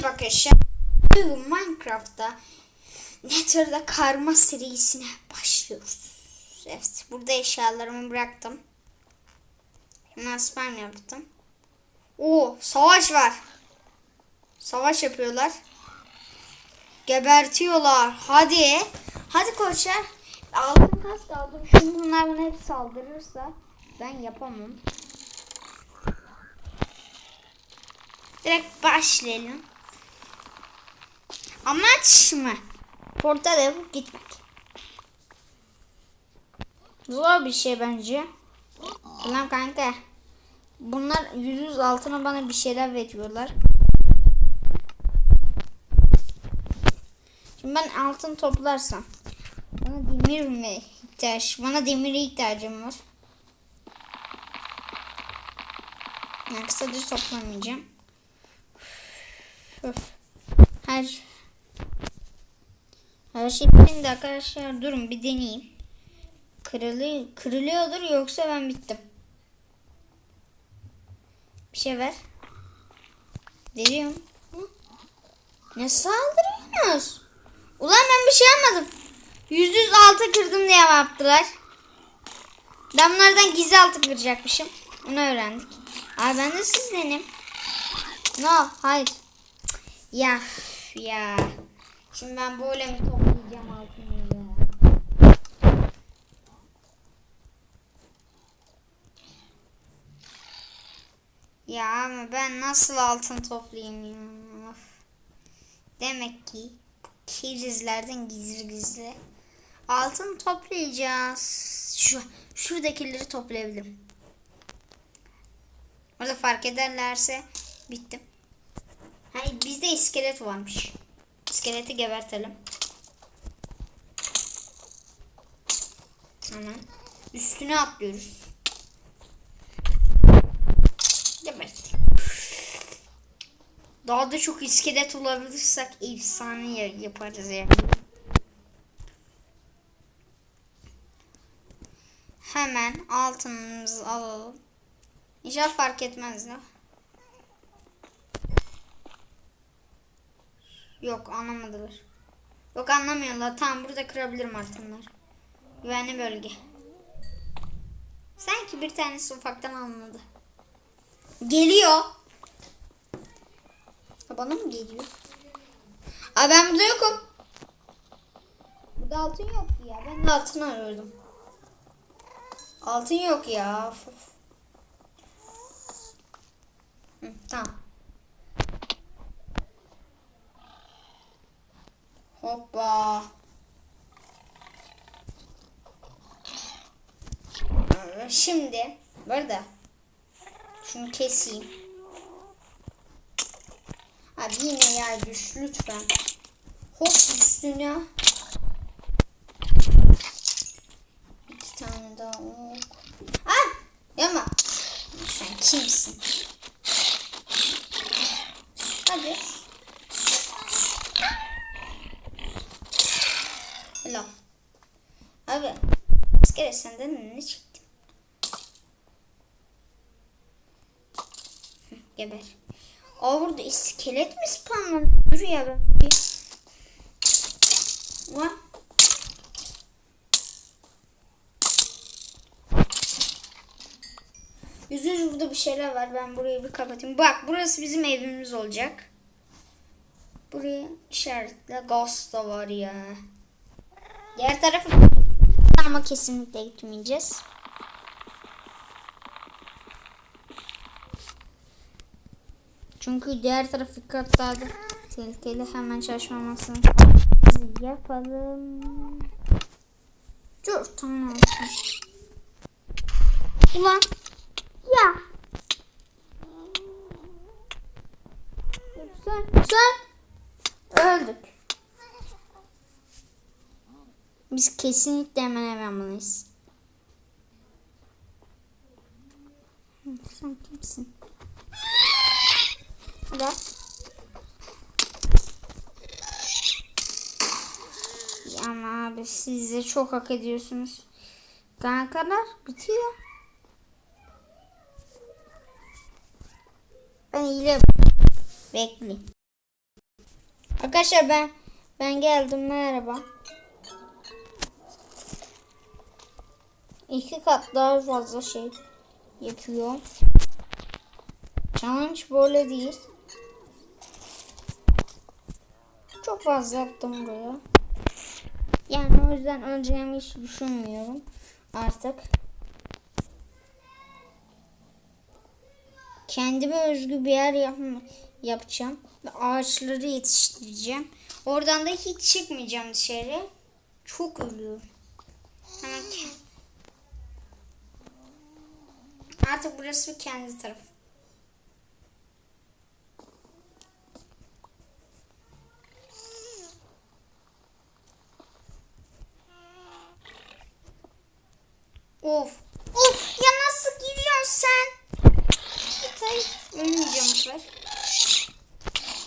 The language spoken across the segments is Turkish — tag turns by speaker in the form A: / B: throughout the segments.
A: Merhaba arkadaşlar. Minecraft'ta Nether'da karma serisine başlıyoruz. Evet, burada eşyalarımı bıraktım. Hemen spam yaptım. Oo, savaş var. Savaş yapıyorlar. Gebertiyorlar. Hadi. Hadi koçlar. Altın kas aldım. Şimdi bunlar bana hep saldırırsa ben yapamam. Direkt başlayalım. Amaç mı? Portal yapıp gitmek. Zor bir şey bence. Ulan kanka. Bunlar yüz altına bana bir şeyler veriyorlar. Şimdi ben altın toplarsam bana demir mi ihtiyaç? Bana demire ihtiyacım var. Yani kısaca toplamayacağım. Öf. Her bittiğinde arkadaşlar durun bir deneyeyim. Kırılı, kırılıyordur yoksa ben bittim. Bir şey ver. Deniyorum. Hı? Ne saldırıyorsunuz? Ulan ben bir şey yapmadım. Yüz yüz altı kırdım diye yaptılar. Ben bunlardan gizli altı kıracakmışım. Onu öğrendik. Abi ben de sizdenim. No, hayır. Ya ya. Şimdi ben böyle mi toplayacağım altını ya? Ya ama ben nasıl altın toplayayım ya? Demek ki kerizlerden gizli gizli altın toplayacağız. Şu şuradakileri toplayabilirim. Orada fark ederlerse bittim. Hani bizde iskelet varmış. İskeleti gebertelim. Hemen. Üstüne atlıyoruz. Daha da çok iskelet olabilirsek efsane ya- yaparız yani. Hemen altınımızı alalım. İnşallah fark etmez ya. Yok anlamadılar. Yok anlamıyorlar. Tamam burada kırabilirim altınlar. Güvenli bölge. Sanki bir tanesi ufaktan anladı. Geliyor. Bana mı geliyor? Aa ben burada yokum. Burada altın yok ya. Ben de altın arıyordum. Altın yok ya. Of. Hı, tamam. Hoppa. Şimdi burada şunu keseyim. Abi yine yay düş lütfen. Hop üstüne. İki tane daha ok. Ah! Yama. Sen kimsin? Hadi. Helal. Abi. Askere senden ne çektim? Hı, Geber. Aa burada iskelet mi spamlandı? Dur ya ben bir... Ulan. Yüzü yüz burada bir şeyler var. Ben burayı bir kapatayım. Bak burası bizim evimiz olacak. Buraya işaretle ghost da var ya. Diğer tarafı ama kesinlikle gitmeyeceğiz. Çünkü diğer tarafı katlarda tehlikeli hemen çalışmamasını yapalım. Dur tamam. Ulan ya. Sen sen öldük. Biz kesinlikle hemen eve almalıyız. Hı, Sen kimsin? Ya Ama abi siz de çok hak ediyorsunuz. Kankalar bitiyor. Ben hile bekleyin. Arkadaşlar ben ben geldim merhaba. İki kat daha fazla şey yapıyor. Challenge böyle değil. Çok fazla yaptım buraya. Yani o yüzden öleceğimi hiç düşünmüyorum artık. Kendime özgü bir yer yapma, yapacağım. Ve ağaçları yetiştireceğim. Oradan da hiç çıkmayacağım dışarı. Çok ölüyorum. Artık burası kendi taraf. Of. Of ya nasıl gidiyorsun sen? Hayır. Ölmeyeceğim bu sefer.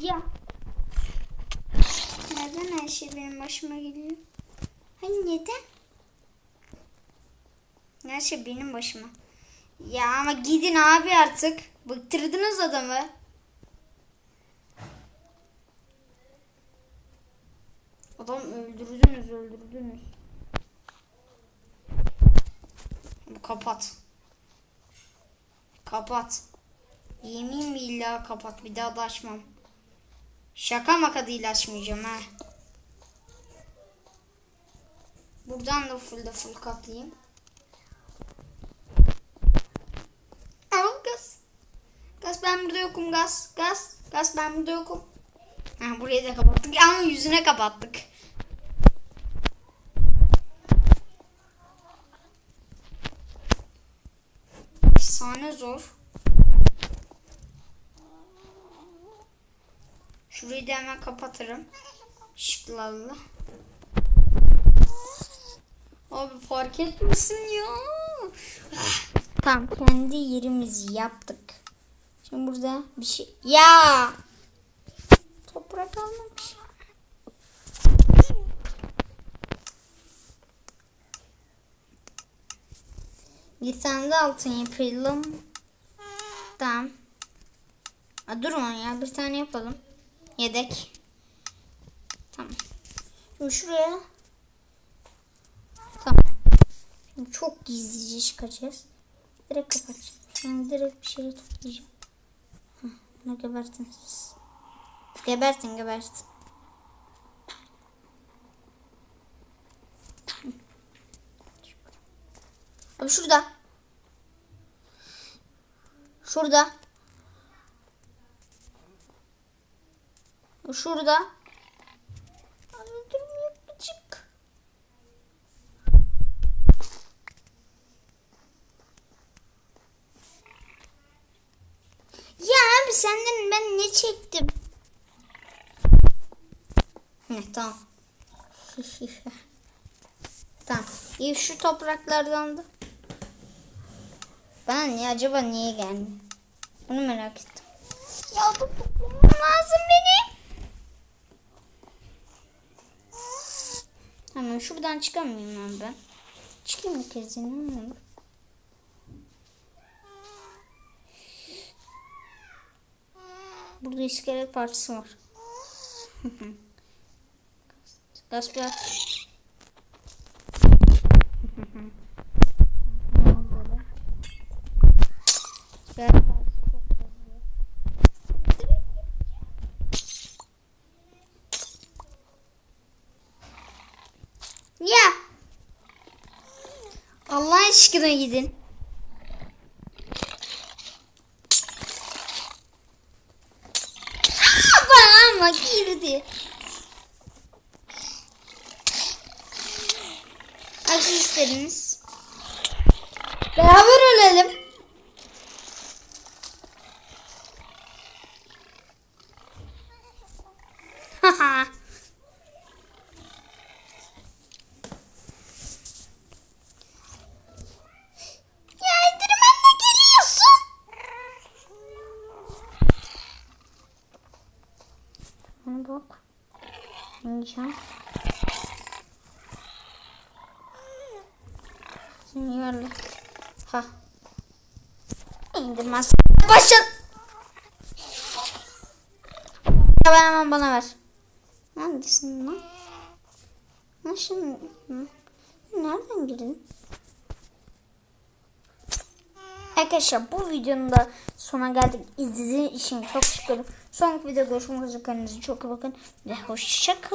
A: Ya. Neden her şey benim başıma geliyor? Hayır neden? Her şey benim başıma. Ya ama gidin abi artık. Bıktırdınız adamı. Adam öldürdünüz öldürdünüz. Kapat. Kapat. Yemin billah kapat. Bir daha da açmam. Şaka maka değil açmayacağım ha. Buradan da full da full kaplayayım. Al gaz. Gaz ben burada yokum gaz. Gaz. Gaz ben burada yokum. Ha, burayı da kapattık ama yüzüne kapattık. Efsane zor. Şurayı da hemen kapatırım. Şıklarla. Abi fark etmişsin ya. Tamam kendi yerimizi yaptık. Şimdi burada bir şey... Ya! Toprak almamış. Bir tane de altın yapalım. Tamam. Aa, durma ya bir tane yapalım. Yedek. Tamam. Şimdi şuraya. Tamam. Şimdi çok gizlice çıkacağız. Direkt kapatacağım. Şimdi direkt bir şeyle toplayacağım. Heh, bunu gebertin siz. Gebertin gebertin. Abi şurada. Şurada. Şurada. Ya senden ben ne çektim? Heh, tamam. tamam. Şu topraklardan da. Bana niye acaba niye gelmiyor? Bunu merak ettim. Ya bu toplamam lazım benim. Hemen şuradan çıkamıyorum ben. Çıkayım bir kez yine ne olur? Burada iskelet parçası var. Gaspar. Ya. Allah aşkına gidin. Aa, Bana ama girdi. Aksi istediniz. Beraber ölelim. Bak. Yiyeceğim. Şimdi yerle. Ha. İndirmez. Başla. Ben hemen bana ver. Neredesin lan? Ha şimdi. Nereden girdin? Arkadaşlar bu videonun da sona geldik. İzlediğiniz için çok şükür. Sonraki videoda görüşmek üzere. Kendinize çok iyi bakın. Ve hoşçakalın.